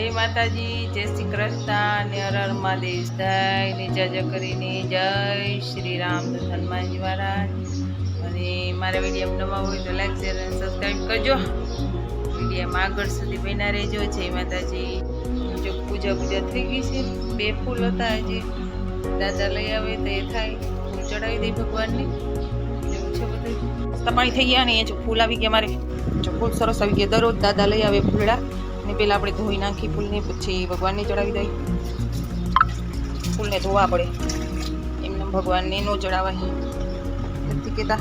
જય માતાજી, જય શ્રી કૃષ્ણ અને હર મહાદેવ જય. ને જય જય કરીને જય શ્રી રામ હનુમાનજી મહારાજ. અને મારા વીડિયો નવા હોય તો લાઈક શેર અને સબસ્ક્રાઈબ કરજો. વિડીયોમાં આગળ સુધી બન્યા રહેજો. જય માતાજી. જો પૂજા પૂજા થઈ ગઈ છે. બે ફૂલ હતા આજે. દાદા લઈ આવે તો એ થાય. ફૂલ ચડાવી દઈ ભગવાનને. એવું પાણી થઈ ગયા ને? એ જો ફૂલ આવી ગયા મારે. જો ફૂલ સરસ આવી ગયા. દરરોજ દાદા લઈ આવે ફૂલડા. ને પેલા આપણે ધોઈ નાખી ફૂલને પછી ભગવાનને ચડાવી દઈ ફૂલને ધોવા પડે. એમને ભગવાનને ન ચડાવાય. નથી કહેતા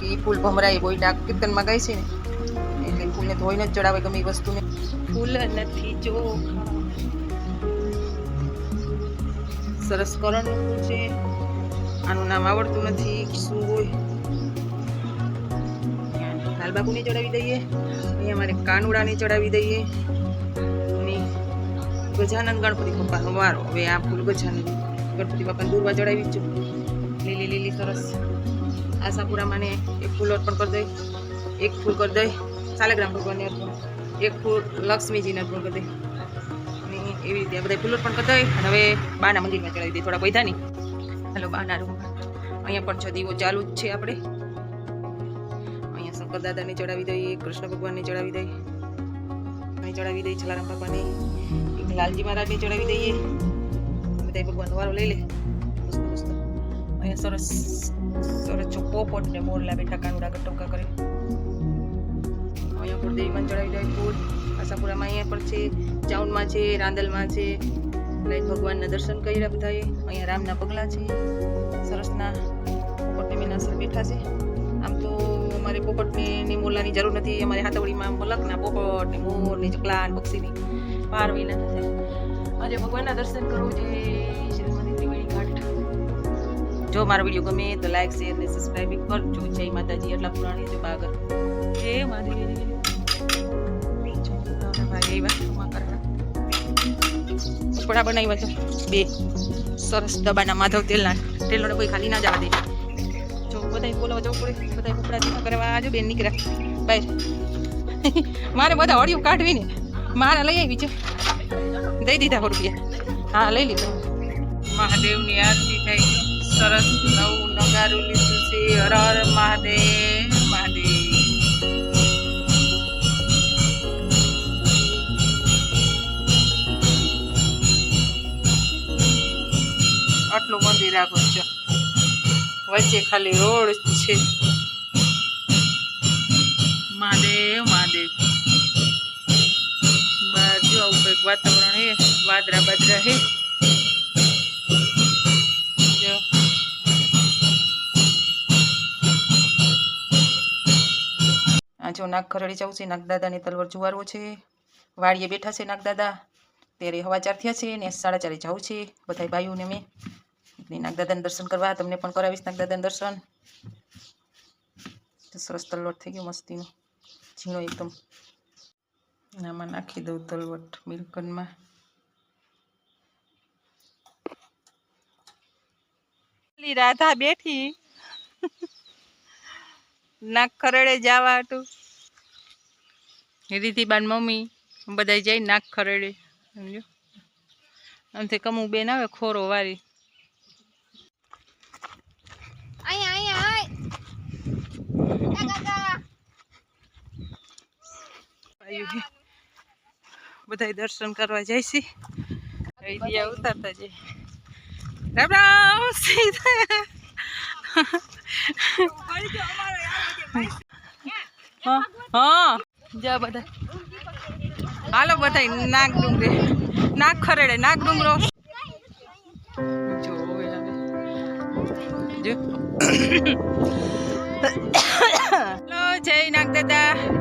કે ફૂલ ભમરાય બોઈ ડાક કીર્તનમાં ગાય છે ને. એટલે ફૂલને ધોઈને જ ચડાવે ગમે એ વસ્તુને. ફૂલ નથી જો સરસ કરણનું છે. આનું નામ આવડતું નથી. શું હોય ચડાવી દઈએ. અહીંયા અમારે કાનુડાને ચડાવી દઈએ. અને ગજાનંદ ગણપતિ પપ્પાનો વારો હવે આ ફૂલ ગજાનંદ ગણપતિ બાપાને દૂરવા ચડાવી છું. લીલી લીલી, સરસ. આશાપુરામાંને એક ફૂલ અર્પણ કરી દઈ. એક ફૂલ કરી દઈ. શાલગ્રામ ભગવાનને અર્પણ. એક ફૂલ લક્ષ્મીજીને અર્પણ કરી દઈ. અને એવી રીતે આ બધા ફૂલ અર્પણ કરી દઈ. અને હવે બાના મંદિરમાં ચડાવી દઈએ થોડા પૈસાની હલો બાના રૂમમાં અહીંયા પણ છ દીવો ચાલુ જ છે આપણે. શંકર દાદાને ચડાવી દઈએ કૃષ્ણ ભગવાનને ચડાવી દઈએ અહીં ચડાવી દઈએ જલારામ બાપાને. એક લાલજી મહારાજને ચડાવી દઈએ. બધા ભગવાન વારો લઈ લે. મસ્ત મસ્ત. અહીંયા સરસ સરસ છો પોટ ને મોરલા બેઠા કાનુડા ટોકા કરે. અહીંયા પણ દેવીમાં ચડાવી દઈએ ફૂલ. આશાપુરામાં અહીંયા પણ છે, ચાઉનમાં છે, રાંદલમાં છે. એટલે ભગવાનના દર્શન કર્યા બધાએ. અહીંયા રામના પગલા છે. સરસના પોપટની સર બેઠા છે. આમ તો અમારે પોપટની મોલાની જરૂર નથી. અમારે હાથવડીમાં મલકના પોપટ ને મોર ને ચકલા ને પક્ષીની પારવીના થશે. આજે ભગવાનના દર્શન કરવું છે. શ્રીમતી ત્રિવેણી જો મારો વીડિયો ગમે તો લાઈક શેર ને સબસ્ક્રાઇબ કરજો. જય માતાજી. એટલા પુરાણી જો બાગર. જય માતાજી. કપડા બનાવ્યા છે. બે. સરસ દબાના માધવ તેલના. તેલનો કોઈ ખાલી ના જવા દે. જો બધા બોલાવા જવું પડે બધા કપડા ધીમા કરવા આજો, બેન નીકળ્યા. બાય. મારે બધા ઓડિયો કાઢવી ને મારે લઈ આવી છે. દઈ દીધા રૂપિયા હા, લઈ લીધું. મહાદેવની આરતી થઈ. સરસ નવું નગારું લીધું છે. હર હર મહાદેવ. વચ્ચે ખાલી રોડ છે. મહાદેવ મહાદેવ. બાજુ આવું કંઈક વાતાવરણ હે વાદરા બાદરા હે જો. જો નાગ ખરડી જવું છે, નાગદાદાની તલવાર જુવારવો છે. વાડીએ બેઠા છે નાગદાદા. ત્યારે હવા ચાર થયા છે ને સાડા ચારે જવું છે. બધા ભાઈઓને મેં નાગદાદાને દર્શન કરવા, તમને પણ કરાવીશ નાગદાદાને દર્શન. સરસ તલવટ થઈ ગયો મસ્તીનો, ઝીણો એકદમ. આમાં નાખી દઉં તલવટ મિલકનમાં રાધા બેઠી. નાક ખરડે જવા હતું બાન મમ્મી બધા જાય નાક ખરડે, સમજો? આમથી કમું બેન આવે ખોરો વારી અહીંયા અહીંયા આય બધા દર્શન કરવા છે. આઈડિયા ઉતારતા જઈ રામ રામ હા હા. જા બધા. હાલો બધા નાગ ડુંગરે. નાગ ખરેડે નાગ ડુંગરો. જો જય નાગ દાદા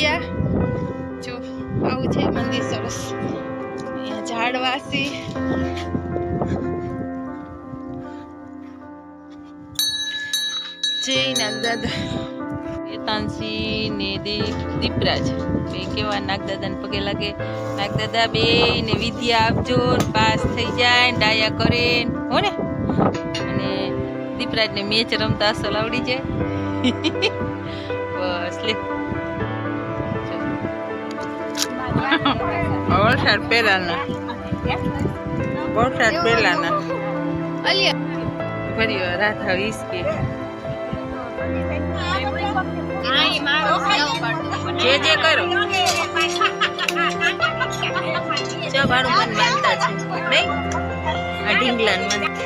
ગયા. જો, આવું છે મંદિર સરસ. અહીંયા ઝાડવાસી. જય નાગદાદા. તાનસી ને દીપ દીપરાજ. બે કેવા નાગદાદાને પગે લાગે. નાગદાદા બે ને વિદ્યા આપજો પાસ થઈ જાય ને ડાયા કરે હો ને? અને દીપરાજને મેચ રમતા અસલ આવડી જાય. બસ લે. વરસાદ પહેલાના. વરસાદ પહેલાના. ફરી રાધા વીસ કે. જે જે કરો. જો ભાડું મન માનતા છે. નહીં? આ ઢીંગલાન મને.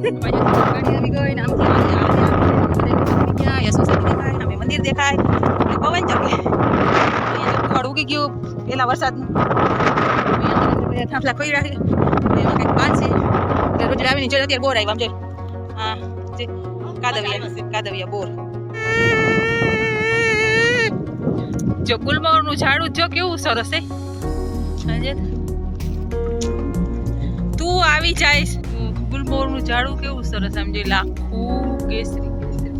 ગાડી ને દેખાય સામે મંદિર ઉગી ગયું પેલા વરસાદનું થાંભલા લાવીને જોઈ અત્યારે બોર આવ્યો હા કાદવિયા કાદવિયા બોર જો ગુલમોહરનું ઝાડું જો કેવું સરસ છે તું આવી જાઈશ. ગુલમોહરનું ઝાડું કેવું સરસ, આમ જે લાખું કેસરી કેસરી.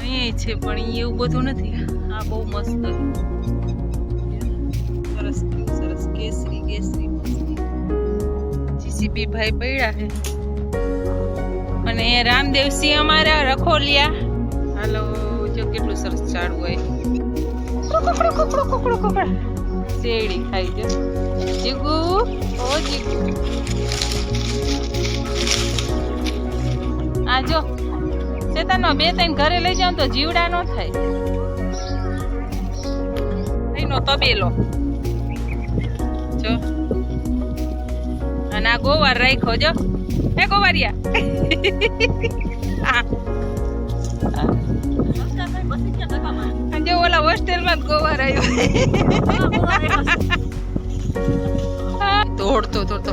અહીંયા છે, પણ એવું બધું નથી. આ બહુ મસ્ત સરસ સરસ, કેસરી કેસરી જીસીપી ભાઈ પડ્યા છે. અને રામદેવસિંહ અમારા રખોલિયા. હાલો, જો કેટલું સરસ ઝાડું હોય. શેરડી ખાઈ જો જીગુ, ઓ જીગુ. આ જો ચેતનનો બે ત્રણ ઘરે લઈ જાવ તો જીવડા નો થાય. એનો તબેલો. જો. અને આ ગોવાર રાખ્યો, જો. હે ગોવારિયા? જો ઓલા હોસ્ટેલમાં જ ગોવાર આવ્યો દોડતો દોડતો